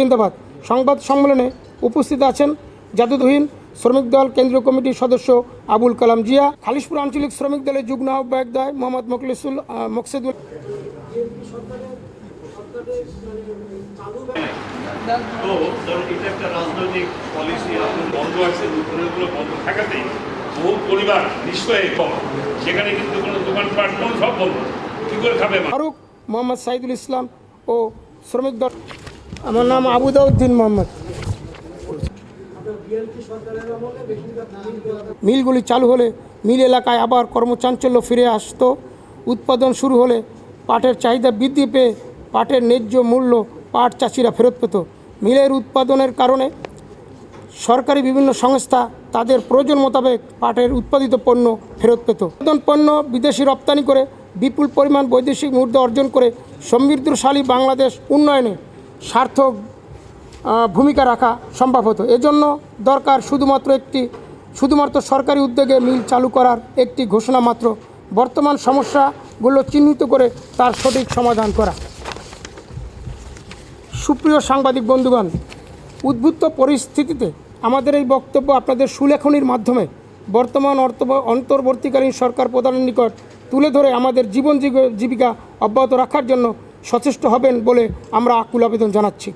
জিন্দাবাদ। সংবাদ সম্মেলনে উপস্থিত আছেন জাদুদহীন শ্রমিক দল কেন্দ্রীয় কমিটির সদস্য আবুল কালাম জিয়া খালিশপুর আঞ্চলিক শ্রমিক দলের যুগ্ম আহ্বায়ক দায় মোহাম্মদ মকলিসুল মকসেদুল? ফারুক মোহাম্মদ সাইদুল ইসলাম ও শ্রমিক দল আমার নাম আবুদাউদ্দিন মোহাম্মদ। মিলগুলি চালু হলে মিল এলাকায় আবার কর্মচাঞ্চল্য ফিরে আসতো। উৎপাদন শুরু হলে পাটের চাহিদা বৃদ্ধি পেয়ে পাটের ন্যায্য মূল্য পাট চাষিরা ফেরত পেত। মিলের উৎপাদনের কারণে সরকারি বিভিন্ন সংস্থা তাদের প্রয়োজন মোতাবেক পাটের উৎপাদিত পণ্য ফেরত পেত। উৎপাদন পণ্য বিদেশি রপ্তানি করে বিপুল পরিমাণ বৈদেশিক মুদ্রা অর্জন করে সমৃদ্ধশালী বাংলাদেশ উন্নয়নে সার্থক ভূমিকা রাখা সম্ভব হতো। এজন্য দরকার শুধুমাত্র একটি, শুধুমাত্র সরকারি উদ্যোগে মিল চালু করার একটি ঘোষণা মাত্র। বর্তমান সমস্যাগুলো চিহ্নিত করে তার সঠিক সমাধান করা। সুপ্রিয় সাংবাদিক বন্ধুগণ উদ্বুদ্ধ পরিস্থিতিতে আমাদের এই বক্তব্য আপনাদের সুলেখনির মাধ্যমে বর্তমান অর্থ- অন্তর্বর্তীকালীন সরকার প্রধানের নিকট তুলে ধরে আমাদের জীবন জীব- জীবিকা অব্যাহত রাখার জন্য সচেষ্ট হবেন বলে আমরা আকুল আবেদন জানাচ্ছি।